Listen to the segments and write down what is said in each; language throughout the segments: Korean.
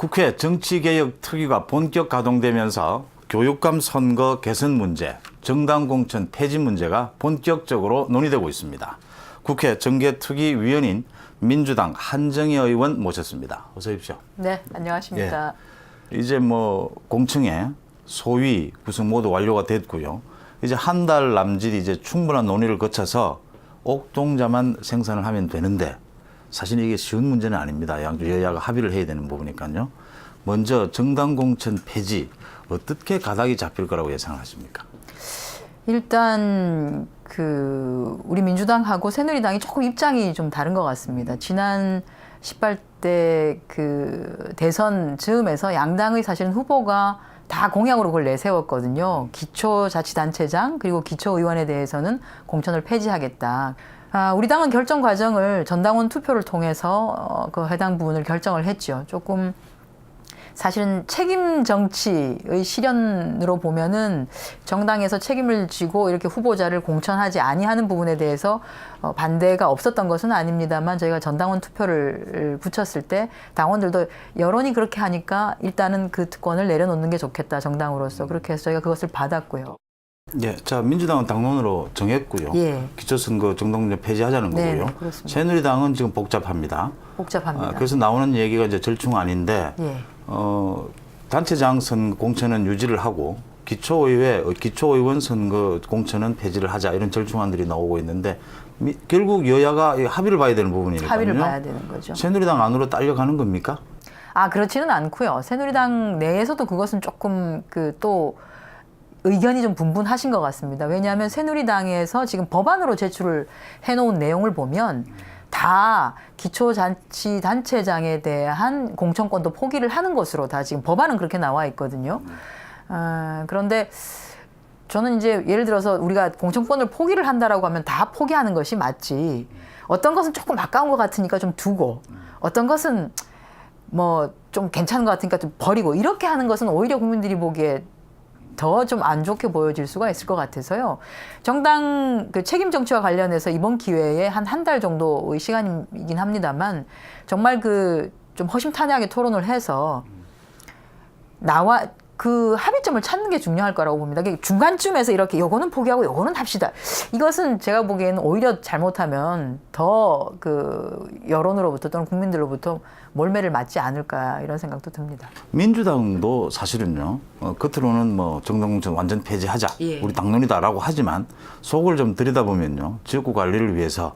국회 정치개혁 특위가 본격 가동되면서 교육감 선거 개선 문제, 정당 공천 폐지 문제가 본격적으로 논의되고 있습니다. 국회 정개특위 위원인 민주당 한정희 의원 모셨습니다. 어서 오십시오. 네, 안녕하십니까. 이제 뭐 공청회 소위 구성 모두 완료가 됐고요. 이제 한 달 남짓 이제 충분한 논의를 거쳐서 옥동자만 생산을 하면 되는데 사실 이게 쉬운 문제는 아닙니다. 양쪽 여야가 합의를 해야 되는 부분이니까요. 먼저 정당 공천 폐지 어떻게 가닥이 잡힐 거라고 예상하십니까? 일단 그 우리 민주당하고 새누리당이 조금 입장이 좀 다른 것 같습니다. 지난 18대 그 대선 즈음에서 양당의 사실은 후보가 다 공약으로 그걸 내세웠거든요. 기초자치단체장 그리고 기초의원에 대해서는 공천을 폐지하겠다. 아, 우리 당은 결정 과정을 전당원 투표를 통해서 어, 그 해당 부분을 결정을 했죠. 조금 사실은 책임 정치의 실현으로 보면은 정당에서 책임을 지고 이렇게 후보자를 공천하지 아니하는 부분에 대해서 어, 반대가 없었던 것은 아닙니다만 저희가 전당원 투표를 붙였을 때 당원들도 여론이 그렇게 하니까 일단은 그 특권을 내려놓는 게 좋겠다 정당으로서 그렇게 해서 저희가 그것을 받았고요. 예, 자 민주당은 당론으로 정했고요. 예. 기초선거 정당공천 폐지하자는 네, 거고요. 네, 그렇습니다. 새누리당은 지금 복잡합니다. 복잡합니다. 아, 그래서 나오는 얘기가 이제 절충 아닌데 예. 어, 단체장 선 공천은 유지를 하고 기초의회, 어, 기초의원 선거 공천은 폐지를 하자 이런 절충안들이 나오고 있는데 미- 결국 여야가 이 합의를 봐야 되는 부분이니까요. 합의를 봐야 되는 거죠. 새누리당 안으로 딸려가는 겁니까? 아 그렇지는 않고요. 새누리당 내에서도 그것은 조금 그 또 의견이 좀 분분하신 것 같습니다. 왜냐하면 새누리당에서 지금 법안으로 제출을 해놓은 내용을 보면 다 기초자치단체장에 대한 공천권도 포기를 하는 것으로 다 지금 법안은 그렇게 나와 있거든요. 아, 그런데 저는 이제 예를 들어서 우리가 공천권을 포기를 한다라고 하면 다 포기하는 것이 맞지. 어떤 것은 조금 아까운 것 같으니까 좀 두고, 어떤 것은 뭐 좀 괜찮은 것 같으니까 좀 버리고 이렇게 하는 것은 오히려 국민들이 보기에 더 좀 안 좋게 보여질 수가 있을 것 같아서요. 정당 그 책임 정치와 관련해서 이번 기회에 한 한 달 정도의 시간이긴 합니다만 정말 그 좀 허심탄회하게 토론을 해서 나와 그 합의점을 찾는 게 중요할 거라고 봅니다. 그게 중간쯤에서 이렇게 요거는 포기하고 요거는 합시다. 이것은 제가 보기에는 오히려 잘못하면 더 그 여론으로부터 또는 국민들로부터 몰매를 맞지 않을까 이런 생각도 듭니다. 민주당도 사실은요 어, 겉으로는 뭐 정당공천 완전 폐지하자 예. 우리 당론이다라고 하지만 속을 좀 들여다보면요 지역구 관리를 위해서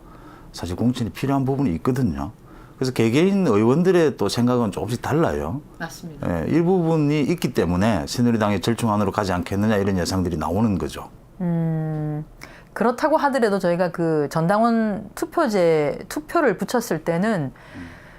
사실 공천이 필요한 부분이 있거든요. 그래서 개개인 의원들의 또 생각은 조금씩 달라요. 맞습니다. 예, 일부분이 있기 때문에 새누리당의 절충안으로 가지 않겠느냐 이런 예상들이 나오는 거죠. 음, 그렇다고 하더라도 저희가 그 전당원 투표제 투표를 붙였을 때는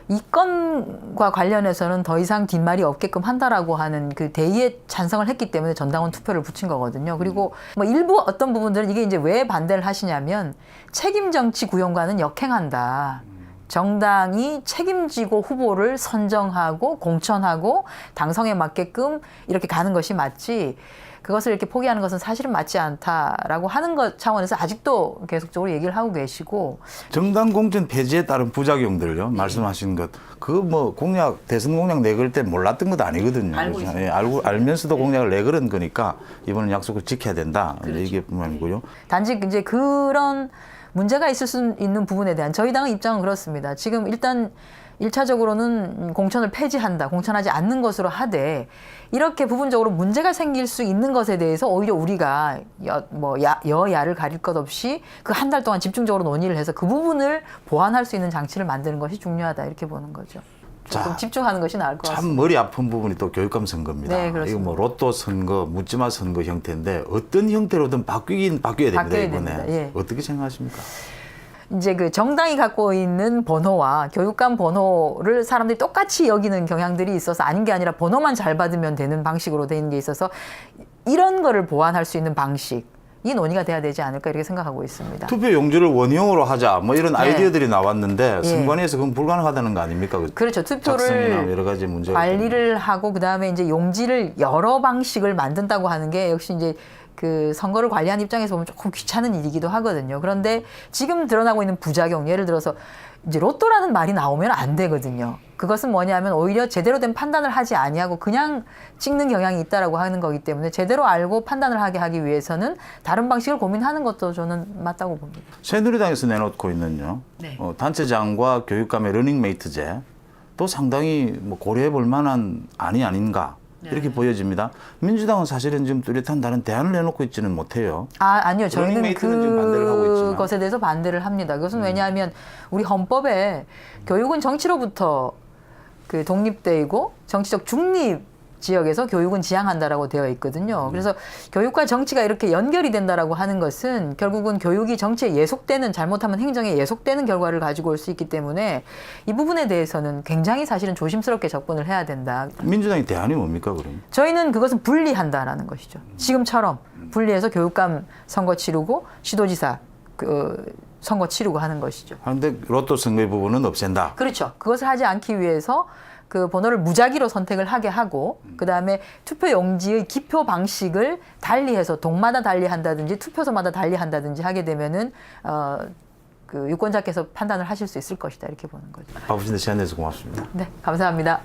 이 건과 관련해서는 더 이상 뒷말이 없게끔 한다라고 하는 그 대의에 찬성을 했기 때문에 전당원 투표를 붙인 거거든요. 그리고 뭐 일부 어떤 부분들은 이게 이제 왜 반대를 하시냐면 책임 정치 구현과는 역행한다. 정당이 책임지고 후보를 선정하고 공천하고 당성에 맞게끔 이렇게 가는 것이 맞지 그것을 이렇게 포기하는 것은 사실은 맞지 않다라고 하는 것 차원에서 아직도 계속적으로 얘기를 하고 계시고 정당 공천 폐지에 따른 부작용들요 네. 말씀하신 것 그 뭐 공약 대선 공약 내걸 때 몰랐던 것도 아니거든요. 알고 그렇죠? 네. 예, 알고 알면서도 공약을 내걸은 거니까 이번엔 약속을 지켜야 된다 그렇죠. 이게 뿐만이고요. 단지 이제 그런 문제가 있을 수 있는 부분에 대한 저희 당의 입장은 그렇습니다. 지금 일단 일차적으로는 공천을 폐지한다, 공천하지 않는 것으로 하되 이렇게 부분적으로 문제가 생길 수 있는 것에 대해서 오히려 우리가 여, 뭐 야, 여야를 가릴 것 없이 그 한 달 동안 집중적으로 논의를 해서 그 부분을 보완할 수 있는 장치를 만드는 것이 중요하다 이렇게 보는 거죠. 자, 좀 집중하는 것이 나을 것 참 같습니다. 머리 아픈 부분이 또 교육감 선거입니다. 네. 이거 뭐 로또 선거, 묻지마 선거 형태인데 어떤 형태로든 바뀌긴 바뀌어야 됩니다 바뀌어야 이번에 됩니다. 예. 어떻게 생각하십니까? 이제 그 정당이 갖고 있는 번호와 교육감 번호를 사람들이 똑같이 여기는 경향들이 있어서 아닌 게 아니라 번호만 잘 받으면 되는 방식으로 돼 있는 게 있어서 이런 거를 보완할 수 있는 방식 이 논의가 돼야 되지 않을까 이렇게 생각하고 있습니다. 투표 용지를 원형으로 하자 뭐 이런 네. 아이디어들이 나왔는데 예. 선관위에서 그건 불가능하다는 거 아닙니까? 그 그렇죠. 투표를 여러 가지 문제가 관리를 하고 그다음에 이제 용지를 여러 방식을 만든다고 하는 게 역시 이제 그 선거를 관리하는 입장에서 보면 조금 귀찮은 일이기도 하거든요. 그런데 지금 드러나고 있는 부작용 예를 들어서 이제 로또라는 말이 나오면 안 되거든요. 그것은 뭐냐면 오히려 제대로 된 판단을 하지 아니하고 그냥 찍는 경향이 있다라고 하는 거기 때문에 제대로 알고 판단을 하게 하기 위해서는 다른 방식을 고민하는 것도 저는 맞다고 봅니다. 새누리당에서 내놓고 있는요. 네. 어, 단체장과 교육감의 러닝메이트제 또 상당히 뭐 고려해 볼 만한 안이 아닌가 이렇게 보여집니다. 민주당은 사실은 지금 뚜렷한 다른 대안을 내놓고 있지는 못해요. 아, 아니요. 저희는. 그것에 대해서 반대를 합니다. 그것은 음. 왜냐하면 우리 헌법에 교육은 정치로부터 그 독립되고 정치적 중립 지역에서 교육은 지향한다라고 되어 음. 있거든요. 그래서 교육과 정치가 이렇게 연결이 된다라고 하는 것은 결국은 교육이 정치에 예속되는 잘못하면 행정에 예속되는 결과를 가지고 올 수 있기 때문에 이 부분에 대해서는 굉장히 사실은 조심스럽게 접근을 해야 된다. 민주당의 대안이 뭡니까 그럼? 저희는 그것은 분리한다라는 것이죠. 지금처럼 분리해서 교육감 선거 치르고 시도지사 그 선거 치르고 하는 것이죠. 그런데 로또 선거의 부분은 없앤다. 그렇죠. 그것을 하지 않기 위해서 그 번호를 무작위로 선택을 하게 하고 그 다음에 투표 용지의 기표 방식을 달리해서 동마다 달리한다든지 투표소마다 달리한다든지 하게 되면은 어 그 유권자께서 판단을 하실 수 있을 것이다 이렇게 보는 거죠. 바쁘신데 시간 내서 고맙습니다. 네, 감사합니다.